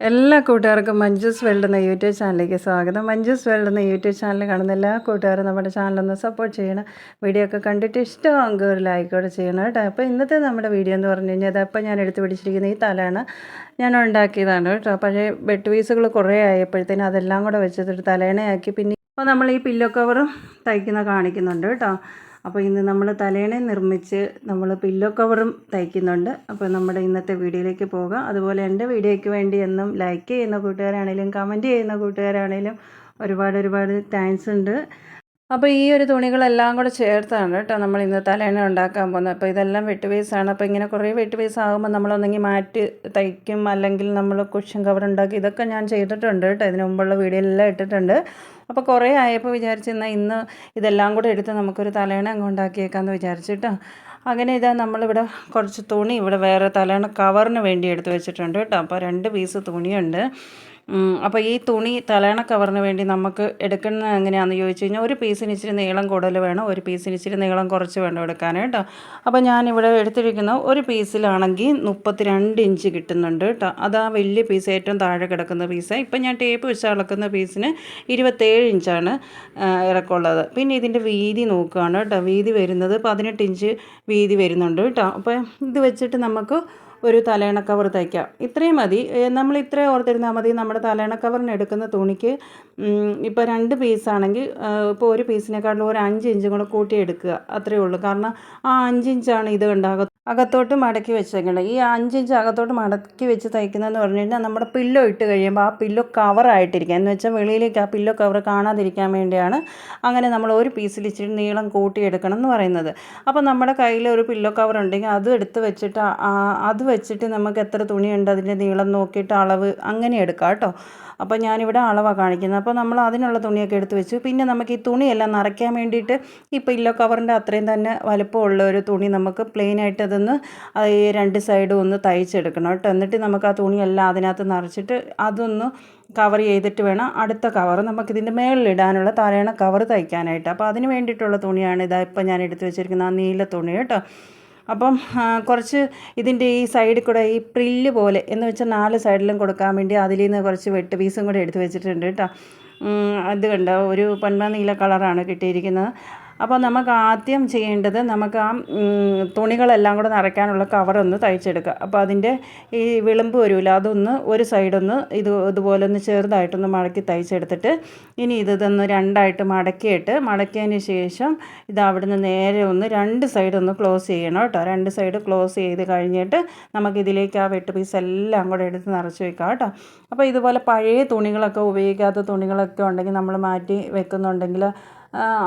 എല്ലാ കൂട്ടുകാർക്കും മഞ്ജുസ് വേൾഡ് എന്ന യൂട്യൂബ് ചാനലിലേക്ക് സ്വാഗതം. മഞ്ജുസ് വേൾഡ് എന്ന യൂട്യൂബ് ചാനൽ കാണുന്ന എല്ലാ കൂട്ടുകാരും നമ്മുടെ ചാനലൊന്ന് സപ്പോർട്ട് ചെയ്യണം. വീഡിയോ ഒക്കെ കണ്ടിട്ട് ഇഷ്ടമാകുമ്പോൾ ഒരു ലൈക്കോടെ ചെയ്യണം കേട്ടോ. അപ്പോൾ ഇന്നത്തെ നമ്മുടെ വീഡിയോ എന്ന് പറഞ്ഞു കഴിഞ്ഞാൽ അതപ്പോൾ ഞാൻ എടുത്തു പിടിച്ചിരിക്കുന്ന ഈ തലയാണ് ഞാൻ ഉണ്ടാക്കിയതാണ് കേട്ടോ. പഴയ ബെഡ് പീസുകൾ കുറേ ആയപ്പോഴത്തേനും അതെല്ലാം കൂടെ വെച്ചിട്ട് തലേണയാക്കി പിന്നെ അപ്പോൾ നമ്മൾ ഈ പില്ലോ കവറും തയ്ക്കുന്ന കാണിക്കുന്നുണ്ട് കേട്ടോ. അപ്പോൾ ഇന്ന് നമ്മൾ തലേണ നിർമ്മിച്ച് നമ്മൾ പില്ലോ കവറും തയ്ക്കുന്നുണ്ട്. അപ്പോൾ നമ്മുടെ ഇന്നത്തെ വീഡിയോയിലേക്ക് പോകാം. അതുപോലെ എന്റെ വീഡിയോയ്ക്ക് വേണ്ടി എന്നും ലൈക്ക് ചെയ്യുന്ന കൂട്ടുകാരാണെങ്കിലും കമന്റ് ചെയ്യുന്ന കൂട്ടുകാരാണെങ്കിലും ഒരുപാട് ഒരുപാട് താങ്ക്സ് ഉണ്ട്. അപ്പോൾ ഈ ഒരു തുണികളെല്ലാം കൂടെ ചേർത്താണ് കേട്ടോ നമ്മൾ ഇന്ന് തലേണ ഉണ്ടാക്കാൻ പോകുന്നത്. അപ്പോൾ ഇതെല്ലാം വെട്ട് പീസാണ് അപ്പോൾ ഇങ്ങനെ കുറേ വെട്ട് പീസ് ആകുമ്പോൾ നമ്മളൊന്നെങ്കിൽ മാറ്റി തയ്ക്കും. അല്ലെങ്കിൽ നമ്മൾ കുഷൻ കവർ ഉണ്ടാക്കി. ഇതൊക്കെ ഞാൻ ചെയ്തിട്ടുണ്ട് കേട്ടോ. ഇതിന് മുമ്പുള്ള വീഡിയോ എല്ലാം ഇട്ടിട്ടുണ്ട്. അപ്പോൾ കുറേ ആയപ്പോൾ വിചാരിച്ചെന്നാൽ ഇന്ന് ഇതെല്ലാം കൂടെ എടുത്ത് നമുക്കൊരു തലേണ അങ്ങ് ഉണ്ടാക്കിയേക്കാമെന്ന് വിചാരിച്ചിട്ടോ അങ്ങനെ ഇതാ നമ്മളിവിടെ കുറച്ച് തുണി ഇവിടെ വേറെ തലേണ കവറിന് വേണ്ടി എടുത്ത് വെച്ചിട്ടുണ്ട് കേട്ടോ. അപ്പോൾ രണ്ട് പീസ് തുണിയുണ്ട്. അപ്പോൾ ഈ തുണി തലേണ കവറിന് വേണ്ടി നമുക്ക് എടുക്കുന്നത് എങ്ങനെയാണെന്ന് ചോദിച്ചു കഴിഞ്ഞാൽ ഒരു പീസിന് ഇച്ചിരി നീളം കൂടുതൽ വേണം ഒരു പീസിന് ഇച്ചിരി നീളം കുറച്ച് വേണം എടുക്കാൻ കേട്ടോ. അപ്പോൾ ഞാനിവിടെ എടുത്തിരിക്കുന്ന ഒരു പീസിലാണെങ്കിൽ മുപ്പത്തി രണ്ട് ഇഞ്ച് കിട്ടുന്നുണ്ട് കേട്ടോ. അത് ആ വലിയ പീസ് ഏറ്റവും താഴെ കിടക്കുന്ന പീസ്. ഇപ്പം ഞാൻ ടേപ്പ് വെച്ച് അളക്കുന്ന പീസിന് ഇരുപത്തേഴ് ഇഞ്ചാണ് ഇറക്കമുള്ളത്. പിന്നെ ഇതിന്റെ വീതി നോക്കുകയാണ് കേട്ടോ. വീതി വരുന്നത് പതിനെട്ട് ഇഞ്ച് വീതി വരുന്നുണ്ട് കേട്ടോ. അപ്പോൾ ഇത് വെച്ചിട്ട് നമുക്ക് ഒരു തലേണ കവർ തയ്ക്കാം. ഇത്രയും മതി. നമ്മൾ ഇത്രയും ഓർത്തിരുന്നാൽ മതി. നമ്മുടെ തലേണ കവറിന് എടുക്കുന്ന തുണിക്ക് ഇപ്പോൾ രണ്ട് പീസാണെങ്കിൽ ഇപ്പോൾ ഒരു പീസിനെക്കാളും ഒരു അഞ്ച് ഇഞ്ചും കൂടെ കൂട്ടി എടുക്കുക. അത്രയേ ഉള്ളൂ. കാരണം ആ അഞ്ച് ഇഞ്ചാണ് ഇത് ഉണ്ടാകുന്നത്. അകത്തോട്ട് മടക്കി വെച്ചേക്കണം ഈ അഞ്ചിഞ്ച് അകത്തോട്ട് മടക്കി വെച്ച് തയ്ക്കുന്നതെന്ന് പറഞ്ഞു കഴിഞ്ഞാൽ നമ്മുടെ പില്ലോ ഇട്ട് കഴിയുമ്പോൾ ആ പില്ലോ കവറായിട്ടിരിക്കുക എന്ന് വെച്ചാൽ വെളിയിലേക്ക് ആ പില്ലോ കവർ കാണാതിരിക്കാൻ വേണ്ടിയാണ് അങ്ങനെ നമ്മൾ ഒരു പീസിൽ ഇച്ചിരി നീളം കൂട്ടിയെടുക്കണം എന്ന് പറയുന്നത്. അപ്പോൾ നമ്മുടെ കയ്യിൽ ഒരു പില്ലോ കവർ ഉണ്ടെങ്കിൽ അത് എടുത്ത് വെച്ചിട്ട് അത് വെച്ചിട്ട് നമുക്ക് എത്ര തുണിയുണ്ട് അതിന്റെ നീളം നോക്കിയിട്ട് അളവ് അങ്ങനെ എടുക്കാം കേട്ടോ. അപ്പോൾ ഞാനിവിടെ അളവാണ് കാണിക്കുന്നത്. അപ്പോൾ നമ്മൾ അതിനുള്ള തുണിയൊക്കെ എടുത്ത് വെച്ചു. പിന്നെ നമുക്ക് ഈ തുണിയെല്ലാം നിറയ്ക്കാൻ വേണ്ടിയിട്ട് ഈ പില്ലോ കവറിന്റെ അത്രയും തന്നെ വലുപ്പമുള്ള ഒരു തുണി നമുക്ക് പ്ലെയിനായിട്ട് അതൊന്ന് ഈ രണ്ട് സൈഡും ഒന്ന് തയ്ച്ചെടുക്കണം കേട്ടോ. എന്നിട്ട് നമുക്ക് ആ തുണിയെല്ലാം അതിനകത്ത് നിറച്ചിട്ട് അതൊന്ന് കവർ ചെയ്തിട്ട് വേണം അടുത്ത കവർ നമുക്കിതിന്റെ മേളിലിടാനുള്ള തലേണ കവർ തയ്ക്കാനായിട്ട്. അപ്പോൾ അതിന് വേണ്ടിയിട്ടുള്ള തുണിയാണ് ഇതാ ഇപ്പം ഞാൻ എടുത്ത് വെച്ചിരിക്കുന്ന ആ നീല തുണി കേട്ടോ. അപ്പം കുറച്ച് ഇതിന്റെ ഈ സൈഡിൽ കൂടെ ഈ പ്രില്ല് പോലെ എന്ന് വെച്ചാൽ നാല് സൈഡിലും കൊടുക്കാൻ വേണ്ടി അതിൽ നിന്ന് കുറച്ച് വെട്ട് പീസും കൂടെ എടുത്ത് വെച്ചിട്ടുണ്ട് കേട്ടോ. അത് കണ്ടോ? ഒരു പൊന്മ നീല കളറാണ് കിട്ടിയിരിക്കുന്നത്. അപ്പോൾ നമുക്ക് ആദ്യം ചെയ്യേണ്ടത് നമുക്ക് ആ തുണികളെല്ലാം കൂടെ നിറയ്ക്കാനുള്ള കവറൊന്ന് തയ്ച്ചെടുക്കുക. അപ്പോൾ അതിന്റെ ഈ വിളിമ്പ് വരില്ല അതൊന്ന് ഒരു സൈഡൊന്ന് ഇത് ഇതുപോലെ ഒന്ന് ചെറുതായിട്ടൊന്ന് മടക്കി തയ്ച്ചെടുത്തിട്ട് ഇനി ഇതൊന്ന് രണ്ടായിട്ട് മടക്കിയിട്ട് മടക്കിയതിന് ശേഷം ഇത് അവിടുന്ന് നേരെ ഒന്ന് രണ്ട് സൈഡ് ഒന്ന് ക്ലോസ് ചെയ്യണം കേട്ടോ. രണ്ട് സൈഡ് ക്ലോസ് ചെയ്ത് കഴിഞ്ഞിട്ട് നമുക്കിതിലേക്ക് ആ വെട്ട് പീസ് എല്ലാം കൂടെ എടുത്ത് നിറച്ച് വെക്കാം കേട്ടോ. അപ്പോൾ ഇതുപോലെ പഴയ തുണികളൊക്കെ ഉപയോഗിക്കാത്ത തുണികളൊക്കെ ഉണ്ടെങ്കിൽ നമ്മൾ മാറ്റി വെക്കുന്നുണ്ടെങ്കിൽ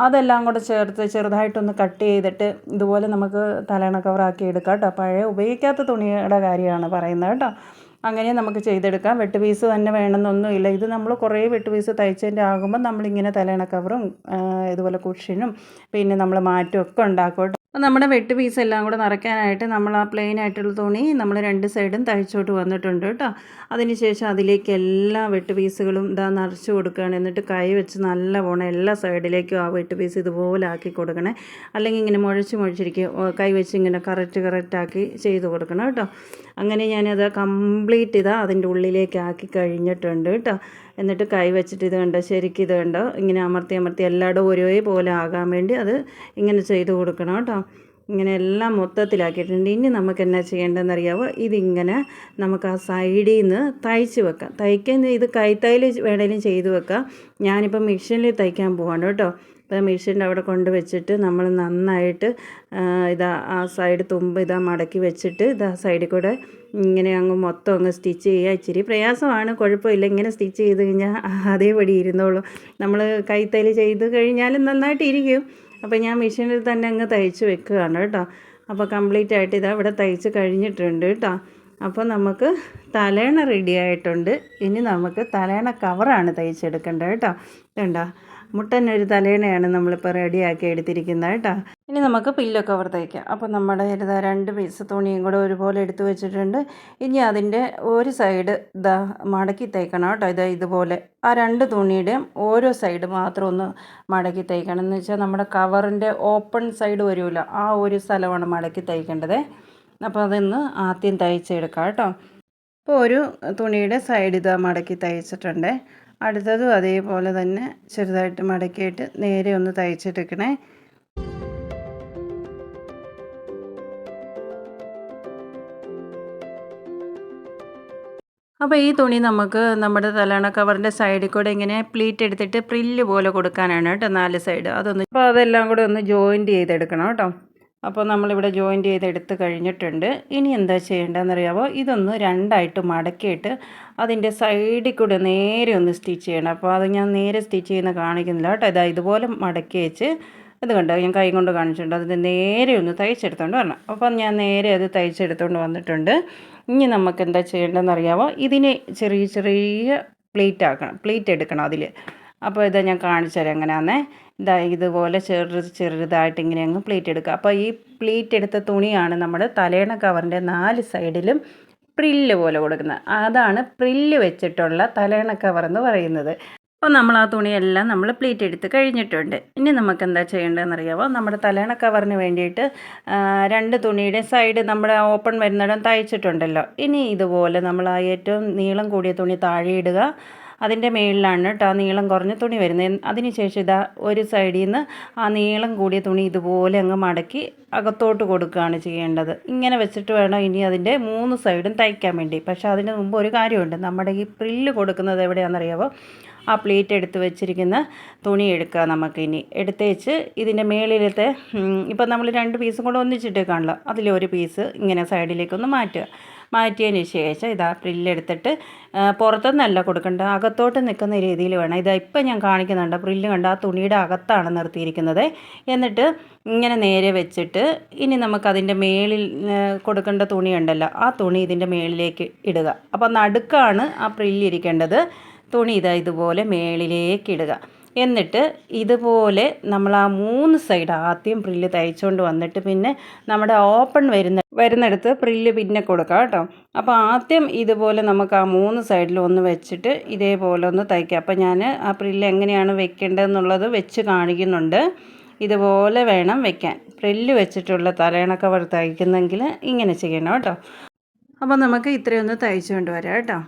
അതെല്ലാം കൂടെ ചേർത്ത് ചെറുതായിട്ടൊന്ന് കട്ട് ചെയ്തിട്ട് ഇതുപോലെ നമുക്ക് തലേണ കവറാക്കി എടുക്കാം കേട്ടോ. പഴയ ഉപയോഗിക്കാത്ത തുണിയുടെ കാര്യമാണ് പറയുന്നത് കേട്ടോ. അങ്ങനെ നമുക്ക് ചെയ്തെടുക്കാം. വെട്ട് പീസ് തന്നെ വേണമെന്നൊന്നുമില്ല ഇത് നമ്മൾ കുറേ വെട്ട് പീസ് തയ്ച്ചതിന്റെ ആകുമ്പോൾ നമ്മളിങ്ങനെ തലേണ കവറും ഇതുപോലെ കുഷ്യനും പിന്നെ നമ്മൾ മാറ്റും ഒക്കെ ഉണ്ടാക്കും അപ്പോൾ നമ്മുടെ വെട്ട് പീസ് എല്ലാം കൂടെ നിറയ്ക്കാനായിട്ട് നമ്മൾ ആ പ്ലെയിൻ ആയിട്ടുള്ള തുണി നമ്മൾ രണ്ട് സൈഡും തഴിച്ചോട്ട് വന്നിട്ടുണ്ട് കേട്ടോ. അതിനുശേഷം അതിലേക്ക് എല്ലാ വെട്ട് പീസുകളും ഇതാ നിറച്ച് കൊടുക്കുകയാണ്. എന്നിട്ട് കൈ വെച്ച് നല്ല പോണം എല്ലാ സൈഡിലേക്കും ആ വെട്ട് പീസ് ഇതുപോലെ ആക്കി കൊടുക്കണേ. അല്ലെങ്കിൽ ഇങ്ങനെ മുഴച്ച് മുഴച്ചിരിക്കും. കൈ വെച്ച് ഇങ്ങനെ കറക്റ്റ് കറക്റ്റ് ആക്കി ചെയ്ത് കൊടുക്കണം കേട്ടോ. അങ്ങനെ ഞാനത് കംപ്ലീറ്റ് ഇതാ അതിന്റെ ഉള്ളിലേക്ക് ആക്കി കഴിഞ്ഞിട്ടുണ്ട് കേട്ടോ. എന്നിട്ട് കൈ വെച്ചിട്ട് ഇത് കണ്ടോ? ശരിക്കും ഇത് കണ്ടോ? ഇങ്ങനെ അമർത്തി അമർത്തി എല്ലായിടും ഒരേപോലെ ആകാൻ വേണ്ടി അത് ഇങ്ങനെ ചെയ്ത് കൊടുക്കണം കേട്ടോ. ഇങ്ങനെ എല്ലാം മൊത്തത്തിലാക്കിയിട്ടുണ്ട്. ഇനി നമുക്ക് എന്നാ ചെയ്യേണ്ടതെന്ന് അറിയാവോ ഇതിങ്ങനെ നമുക്ക് ആ സൈഡിൽ നിന്ന് തയ്ച്ച് വെക്കാം. തയ്ക്കാൻ ഇത് കൈത്തൈൽ വേണേലും ചെയ്ത് വെക്കാം. ഞാനിപ്പോൾ മെഷീനിൽ തയ്ക്കാൻ പോവാണ് കേട്ടോ. അപ്പോൾ മെഷീന്റെ അവിടെ കൊണ്ട് വെച്ചിട്ട് നമ്മൾ നന്നായിട്ട് ഇതാ ആ സൈഡ് തുമ്പ് ഇതാ മടക്കി വെച്ചിട്ട് ഇതാ സൈഡിൽ കൂടെ ഇങ്ങനെ അങ്ങ് മൊത്തം അങ്ങ് സ്റ്റിച്ച് ചെയ്യുക. ഇച്ചിരി പ്രയാസമാണ് കുഴപ്പമില്ല. ഇങ്ങനെ സ്റ്റിച്ച് ചെയ്ത് കഴിഞ്ഞാൽ അതേപടി ഇരുന്നോളൂ. നമ്മൾ കൈത്തൈൽ ചെയ്ത് കഴിഞ്ഞാലും നന്നായിട്ട് ഇരിക്കും അപ്പോൾ ഞാൻ മെഷീനിൽ തന്നെ അങ്ങ് തയ്ച്ച് വെക്കുകയാണ് കേട്ടോ. അപ്പോൾ കംപ്ലീറ്റ് ആയിട്ട് ഇതാ ഇവിടെ തയ്ച്ച് കഴിഞ്ഞിട്ടുണ്ട് കേട്ടോ. അപ്പോൾ നമുക്ക് തലേണ റെഡി ആയിട്ടുണ്ട്. ഇനി നമുക്ക് തലേണ കവറാണ് തയ്ച്ചെടുക്കേണ്ടത് കേട്ടോ. ഇതുണ്ടോ മുട്ടനൊരു തലേണയാണ് നമ്മളിപ്പോൾ റെഡിയാക്കി എടുത്തിരിക്കുന്നത് കേട്ടോ. ഇനി നമുക്ക് പില്ലോ കവർ തയ്ക്കാം അപ്പോൾ നമ്മുടെ ഇതാ രണ്ട് പീസ് തുണിയും കൂടെ ഒരുപോലെ എടുത്ത് വെച്ചിട്ടുണ്ട്. ഇനി അതിന്റെ ഒരു സൈഡ് ഇതാ മടക്കി തയ്ക്കണം കേട്ടോ. ഇതാ ഇതുപോലെ. ആ രണ്ട് തുണിയുടെയും ഓരോ സൈഡ് മാത്രം ഒന്ന് മടക്കി തയ്ക്കണം എന്ന് വെച്ചാൽ നമ്മുടെ കവറിന്റെ ഓപ്പൺ സൈഡ് വരുമല്ലോ ആ ഒരു സ്ഥലമാണ് മടക്കി തയ്ക്കേണ്ടത് അപ്പോൾ അതൊന്ന് ആദ്യം തയ്ച്ചെടുക്കാം കേട്ടോ. ഇപ്പോൾ ഒരു തുണിയുടെ സൈഡ് ഇതാ മടക്കി തയ്ച്ചിട്ടുണ്ട്. അടുത്തതും അതേപോലെ തന്നെ ചെറുതായിട്ട് മടക്കിയിട്ട് നേരെ ഒന്ന് തയ്ച്ചെടുക്കണേ അപ്പോൾ ഈ തുണി നമുക്ക് നമ്മുടെ തലണ കവറിന്റെ സൈഡിൽ കൂടെ ഇങ്ങനെ പ്ലീറ്റ് എടുത്തിട്ട് പ്രില്ല് പോലെ കൊടുക്കാനാണ് കേട്ടോ നാല് സൈഡ്. അതൊന്ന് അപ്പോൾ അതെല്ലാം കൂടെ ഒന്ന് ജോയിന്റ് ചെയ്തെടുക്കണം കേട്ടോ. അപ്പോൾ നമ്മളിവിടെ ജോയിന്റ് ചെയ്ത് എടുത്ത് കഴിഞ്ഞിട്ടുണ്ട്. ഇനി എന്താ ചെയ്യേണ്ടതെന്നറിയാമോ ഇതൊന്ന് രണ്ടായിട്ട് മടക്കിയിട്ട് അതിന്റെ സൈഡിൽ കൂടെ നേരെ ഒന്ന് സ്റ്റിച്ച് ചെയ്യണം. അപ്പോൾ അത് ഞാൻ നേരെ സ്റ്റിച്ച് ചെയ്യുന്ന കാണിക്കുന്നില്ല കേട്ടോ. ഇതാ ഇതുപോലെ മടക്കി വെച്ച് ഇത് കണ്ടോ? ഞാൻ കൈ കൊണ്ട് കാണിച്ചിട്ടുണ്ട്. അതിന്റെ നേരെ ഒന്ന് തയ്ച്ചെടുത്തോണ്ട് വരണം. അപ്പം ഞാൻ നേരെ അത് തയ്ച്ചെടുത്തോണ്ട് വന്നിട്ടുണ്ട്. ഇനി നമുക്ക് എന്താ ചെയ്യേണ്ടതെന്ന് അറിയാമോ ഇതിനെ ചെറിയ ചെറിയ പ്ലേറ്റ് ആക്കണം. പ്ലേറ്റ് എടുക്കണം അതിൽ അപ്പോൾ ഇതാ ഞാൻ കാണിച്ചു തരാം എങ്ങനെയാണെന്നേ ഇതാ ഇതുപോലെ ചെറു ചെറുതായിട്ട് ഇങ്ങനെ അങ്ങ് പ്ലീറ്റ് എടുക്കുക. അപ്പോൾ ഈ പ്ലീറ്റ് എടുത്ത തുണിയാണ് നമ്മൾ തലേണ കവറിന്റെ നാല് സൈഡിലും പ്രില്ല് പോലെ കൊടുക്കുന്നത്. അതാണ് പ്രില്ല് വെച്ചിട്ടുള്ള തലേണ കവർ എന്ന് പറയുന്നത്. അപ്പോൾ നമ്മൾ ആ തുണിയെല്ലാം നമ്മൾ പ്ലീറ്റ് എടുത്ത് കഴിഞ്ഞിട്ടുണ്ട്. ഇനി നമുക്ക് എന്താ ചെയ്യേണ്ടതെന്ന് അറിയാമോ നമ്മുടെ തലേണ കവറിന് വേണ്ടിയിട്ട് രണ്ട് തുണിയുടെ സൈഡ് നമ്മൾ ഓപ്പൺ വരുന്നിടം തയ്ച്ചിട്ടുണ്ടല്ലോ. ഇനി ഇതുപോലെ നമ്മൾ ആ ഏറ്റവും നീളം കൂടിയ തുണി താഴെ ഇടുക. അതിന്റെ മേളിലാണ് കേട്ടോ നീളം കുറഞ്ഞ തുണി വരുന്നത്. അതിനുശേഷം ഇതാ ഒരു സൈഡിൽ നിന്ന് ആ നീളം കൂടിയ തുണി ഇതുപോലെ അങ്ങ് മടക്കി അകത്തോട്ട് കൊടുക്കുകയാണ് ചെയ്യേണ്ടത്. ഇങ്ങനെ വെച്ചിട്ട് വേണം ഇനി അതിന്റെ മൂന്ന് സൈഡും തയ്ക്കാൻ വേണ്ടി. പക്ഷേ അതിന് മുമ്പ് ഒരു കാര്യമുണ്ട്. നമ്മുടെ ഈ പ്രില്ല് കൊടുക്കുന്നത് എവിടെയാണെന്നറിയാമോ ആ പ്ലേറ്റ് എടുത്ത് വെച്ചിരിക്കുന്ന തുണി എടുക്കുക നമുക്കിനി. എടുത്തേച്ച് ഇതിന്റെ മേളിലത്തെ ഇപ്പം നമ്മൾ രണ്ട് പീസും കൂടെ ഒന്നിച്ചിട്ടേക്കാണല്ലോ. അതിലൊരു പീസ് ഇങ്ങനെ സൈഡിലേക്കൊന്ന് മാറ്റുക. മാറ്റിയതിന് ശേഷം ഇതാ പ്രില്ലെടുത്തിട്ട് പുറത്തുനിന്നല്ല കൊടുക്കേണ്ടത്. അകത്തോട്ട് നിൽക്കുന്ന രീതിയിൽ വേണം. ഇതാ ഇപ്പം ഞാൻ കാണിക്കുന്നുണ്ട്. പ്രില്ല് കണ്ട ആ തുണിയുടെ അകത്താണ് നിർത്തിയിരിക്കുന്നത്. എന്നിട്ട് ഇങ്ങനെ നേരെ വെച്ചിട്ട് ഇനി നമുക്കതിന്റെ മേളിൽ കൊടുക്കേണ്ട തുണി ഉണ്ടല്ലോ ആ തുണി ഇതിന്റെ മേളിലേക്ക് ഇടുക. അപ്പോൾ നടുക്കാണ് ആ പ്രില്ലിരിക്കേണ്ടത് തുണി ഇതാ ഇതുപോലെ മേളിലേക്ക് ഇടുക. എന്നിട്ട് ഇതുപോലെ നമ്മൾ ആ മൂന്ന് സൈഡ് ആദ്യം പ്രില്ല് തയ്ച്ചുകൊണ്ട് വന്നിട്ട് പിന്നെ നമ്മുടെ ഓപ്പൺ വരുന്ന വരുന്നിടത്ത് പ്രില്ല് പിന്നെ കൊടുക്കാം കേട്ടോ. അപ്പോൾ ആദ്യം ഇതുപോലെ നമുക്ക് ആ മൂന്ന് സൈഡിൽ ഒന്ന് വെച്ചിട്ട് ഇതേപോലെ ഒന്ന് തയ്ക്കാം. അപ്പോൾ ഞാൻ ആ പ്രില്ല് എങ്ങനെയാണ് വെക്കേണ്ടതെന്നുള്ളത് വെച്ച് കാണിക്കുന്നുണ്ട്. ഇതുപോലെ വേണം വെക്കാൻ. പ്രില്ല് വെച്ചിട്ടുള്ള തലയണ കവർ തയ്ക്കുന്നെങ്കിൽ ഇങ്ങനെ ചെയ്യണം കേട്ടോ. അപ്പോൾ നമുക്ക് ഇത്രയൊന്ന് തയ്ച്ചുകൊണ്ട് വരാം കേട്ടോ.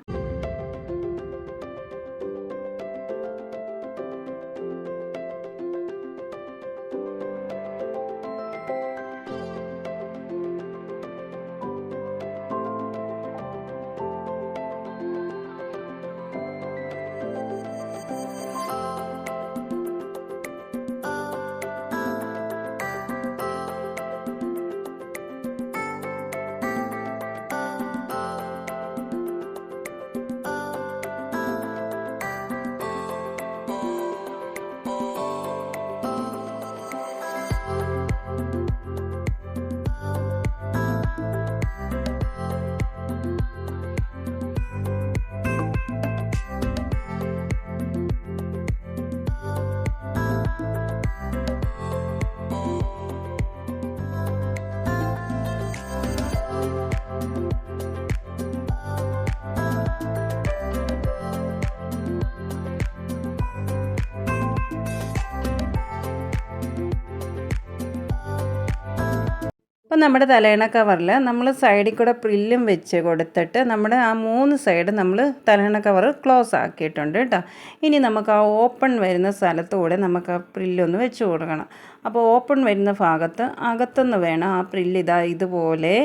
അപ്പോൾ നമ്മുടെ തലയണ കവറിൽ നമ്മൾ സൈഡിൽ കൂടെ പ്രില്ലും വെച്ച് കൊടുത്തിട്ട് നമ്മുടെ ആ മൂന്ന് സൈഡ് നമ്മൾ തലയണ കവർ ക്ലോസ് ആക്കിയിട്ടുണ്ട് കേട്ടോ. ഇനി നമുക്ക് ആ ഓപ്പൺ വരുന്ന സ്ഥലത്തൂടെ നമുക്ക് ആ പ്രില്ലൊന്ന് വെച്ച് കൊടുക്കണം. അപ്പോൾ ഓപ്പൺ വരുന്ന ഭാഗത്ത് അകത്തുനിന്ന് വേണം ആ പ്രില്ല് ഇതാ ഇതുപോലെ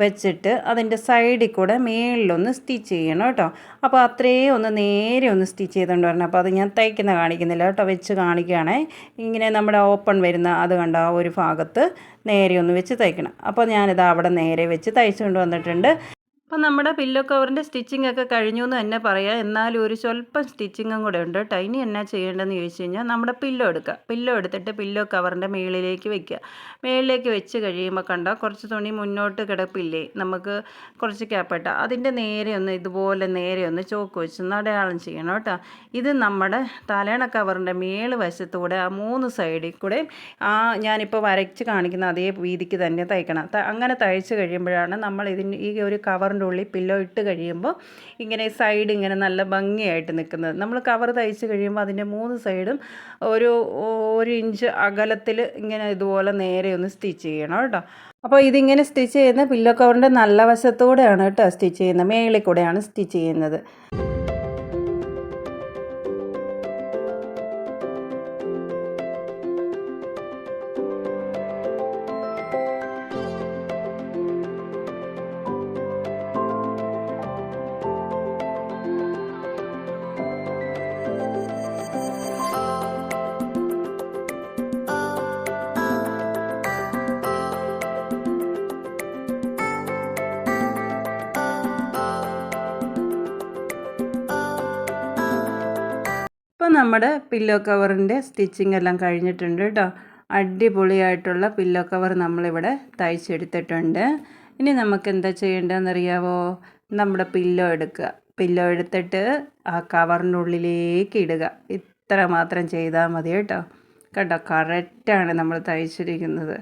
വെച്ചിട്ട് അതിന്റെ സൈഡിൽ കൂടെ മേളിലൊന്ന് സ്റ്റിച്ച് ചെയ്യണം കേട്ടോ. അപ്പോൾ അത്രയും ഒന്ന് നേരെ ഒന്ന് സ്റ്റിച്ച് ചെയ്തുകൊണ്ട് വരണം. അപ്പോൾ അത് ഞാൻ തയ്ക്കുന്ന കാണിക്കുന്നില്ല കേട്ടോ വെച്ച് കാണിക്കുകയാണേ. ഇങ്ങനെ നമ്മുടെ ഓപ്പൺ വരുന്ന അത് കണ്ട ആ ഒരു ഭാഗത്ത് നേരെ ഒന്ന് വെച്ച് തയ്ക്കണം. അപ്പോൾ ഞാനിത് അവിടെ നേരെ വെച്ച് തയ്ച്ചുകൊണ്ട് വന്നിട്ടുണ്ട്. അപ്പം നമ്മുടെ പില്ലോ കവറിന്റെ സ്റ്റിച്ചിങ് ഒക്കെ കഴിഞ്ഞു എന്ന് തന്നെ പറയാം. എന്നാലും ഒരു സ്വല്പം സ്റ്റിച്ചിങ്ങും കൂടെ ഉണ്ട് കേട്ടോ. ഇനി എന്നാ ചെയ്യേണ്ടതെന്ന് ചോദിച്ചു കഴിഞ്ഞാൽ നമ്മുടെ പില്ലോ എടുക്കുക. പില്ലോ എടുത്തിട്ട് പില്ലോ കവറിന്റെ മേളിലേക്ക് വെക്കുക. മേളിലേക്ക് വെച്ച് കഴിയുമ്പോൾ കണ്ടോ കുറച്ച് തുണി മുന്നോട്ട് കിടപ്പില്ലേ? നമുക്ക് കുറച്ച് ക്യാപ്പട്ട അതിന്റെ നേരെ ഒന്ന് ഇതുപോലെ നേരെ ഒന്ന് ചോക്ക് വെച്ച് അടയാളം ചെയ്യണം കേട്ടോ. ഇത് നമ്മുടെ തലേണ കവറിന്റെ മേൾ വശത്തൂടെ ആ മൂന്ന് സൈഡിൽ കൂടെ ആ ഞാനിപ്പോൾ വരച്ച് കാണിക്കുന്ന അതേ വീതിക്ക് തന്നെ തയ്ക്കണം. അങ്ങനെ തയ്ച്ച് കഴിയുമ്പോഴാണ് നമ്മൾ ഇതിന് ഈ ഒരു കവർ കവറിന്റെ ഉള്ളിൽ പില്ലോ ഇട്ട് കഴിയുമ്പോൾ ഇങ്ങനെ സൈഡ് ഇങ്ങനെ നല്ല ഭംഗിയായിട്ട് നിൽക്കുന്നത്. നമ്മൾ കവർ തയ്ച്ച് കഴിയുമ്പോൾ അതിന്റെ മൂന്ന് സൈഡും ഒരു ഒരു ഇഞ്ച് അകലത്തിൽ ഇങ്ങനെ ഇതുപോലെ നേരെ ഒന്ന് സ്റ്റിച്ച് ചെയ്യണം കേട്ടോ. അപ്പോൾ ഇതിങ്ങനെ സ്റ്റിച്ച് ചെയ്യുന്ന പില്ലോ കവറിന്റെ നല്ല വശത്തൂടെയാണ് കേട്ടോ സ്റ്റിച്ച് ചെയ്യുന്നത്. മേളിൽ കൂടെയാണ് സ്റ്റിച്ച് ചെയ്യുന്നത്. നമ്മുടെ പില്ലോ കവറിന്റെ സ്റ്റിച്ചിങ് എല്ലാം കഴിഞ്ഞിട്ടുണ്ട് കേട്ടോ. അടിപൊളിയായിട്ടുള്ള പില്ലോ കവർ നമ്മളിവിടെ തയ്ച്ചെടുത്തിട്ടുണ്ട്. ഇനി നമുക്ക് എന്താ ചെയ്യേണ്ടതെന്നറിയാവോ? നമ്മുടെ പില്ലോ എടുക്കുക. പില്ലോ എടുത്തിട്ട് ആ കവറിന്റെ ഉള്ളിലേക്ക് ഇടുക. ഇത്ര മാത്രം ചെയ്താൽ മതി കേട്ടോ. കേട്ടോ കറക്റ്റാണ് നമ്മൾ തയ്ച്ചിരിക്കുന്നത്.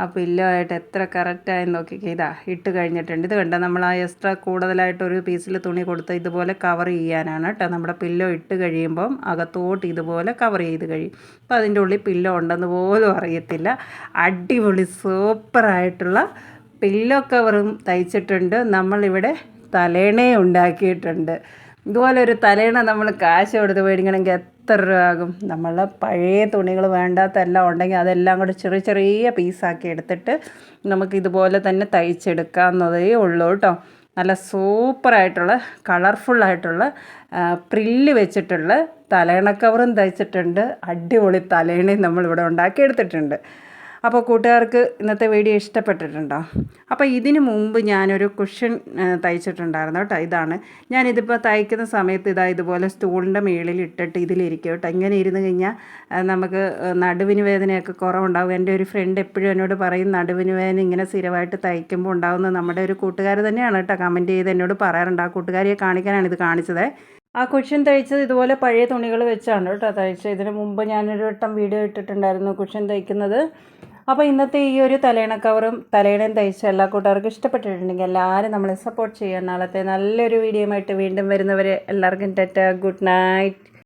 ആ പില്ലോ ആയിട്ട് എത്ര കറക്റ്റായി നോക്കി ഇതാ ഇട്ട് കഴിഞ്ഞിട്ടുണ്ട്. ഇത് കണ്ട? നമ്മൾ ആ എക്സ്ട്രാ കൂടുതലായിട്ട് ഒരു പീസിൽ തുണി കൊടുത്ത് ഇതുപോലെ കവർ ചെയ്യാനാണ് കേട്ടോ. നമ്മുടെ പില്ലോ ഇട്ട് കഴിയുമ്പം അകത്തോട്ട് ഇതുപോലെ കവർ ചെയ്ത് കഴിയും. അപ്പോൾ അതിന്റെ ഉള്ളിൽ പില്ലോ ഉണ്ടെന്ന് പോലും അറിയത്തില്ല. അടിപൊളി സൂപ്പറായിട്ടുള്ള പില്ലോ കവറും തയ്ച്ചിട്ടുണ്ട്. നമ്മളിവിടെ തലേണേ ഉണ്ടാക്കിയിട്ടുണ്ട്. ഇതുപോലെ ഒരു തലേണ നമ്മൾ കാശ് കൊടുത്ത് മേടിക്കണമെങ്കിൽ എത്ര രൂപയാകും നമ്മൾ പഴയ തുണികൾ വേണ്ടാത്തെല്ലാം ഉണ്ടെങ്കിൽ അതെല്ലാം കൂടെ ചെറിയ ചെറിയ പീസാക്കി എടുത്തിട്ട് നമുക്ക് ഇതുപോലെ തന്നെ തയ്ച്ചെടുക്കാവുന്നതേ ഉള്ളൂ കേട്ടോ. നല്ല സൂപ്പറായിട്ടുള്ള കളർഫുള്ളായിട്ടുള്ള പ്രില്ല് വെച്ചിട്ടുള്ള കവറും തയ്ച്ചിട്ടുണ്ട്. അടിപൊളി തലേണയും നമ്മളിവിടെ ഉണ്ടാക്കിയെടുത്തിട്ടുണ്ട്. അപ്പോൾ കൂട്ടുകാർക്ക് ഇന്നത്തെ വീഡിയോ ഇഷ്ടപ്പെട്ടിട്ടുണ്ടോ? അപ്പോൾ ഇതിന് മുമ്പ് ഞാനൊരു കുഷൻ തയ്ച്ചിട്ടുണ്ടായിരുന്നു കേട്ടോ. ഇതാണ്. ഞാനിതിപ്പോൾ തയ്ക്കുന്ന സമയത്ത് ഇതാ ഇതുപോലെ സ്റ്റൂളിന്റെ മേളിൽ ഇട്ടിട്ട് ഇതിലിരിക്കും കേട്ടോ. ഇങ്ങനെ ഇരുന്ന് കഴിഞ്ഞാൽ നമുക്ക് നടുവിന് വേദനയൊക്കെ കുറവുണ്ടാവും. എന്റെ ഒരു ഫ്രണ്ട് എപ്പോഴും എന്നോട് പറയും നടുവിന് വേദന ഇങ്ങനെ സ്ഥിരമായിട്ട് തയ്ക്കുമ്പോൾ ഉണ്ടാകുന്ന നമ്മുടെ ഒരു കൂട്ടുകാർ തന്നെയാണ് കേട്ടോ കമന്റ് ചെയ്ത് എന്നോട് പറയാറുണ്ട്. ആ കൂട്ടുകാരിയെ കാണിക്കാനാണ് ഇത് കാണിച്ചത്. ആ കുഷൻ തയ്ച്ചത് ഇതുപോലെ പഴയ തുണികൾ വെച്ചാണ് കേട്ടോ തയ്ച്ചത്. ഇതിന് മുമ്പ് ഞാനൊരു വട്ടം വീഡിയോ ഇട്ടിട്ടുണ്ടായിരുന്നു കുഷൻ തയ്ക്കുന്നത്. അപ്പോൾ ഇന്നത്തെ ഈ ഒരു തലേണ കവറും തലേണയും തയ്ച്ച എല്ലാ കൂട്ടുകാർക്കും ഇഷ്ടപ്പെട്ടിട്ടുണ്ടെങ്കിൽ എല്ലാവരും നമ്മളെ സപ്പോർട്ട് ചെയ്യാൻ നാളത്തെ നല്ലൊരു വീഡിയോ ആയിട്ട് വീണ്ടും വരുന്നവരെ എല്ലാവർക്കും ടെറ്റ. Good night.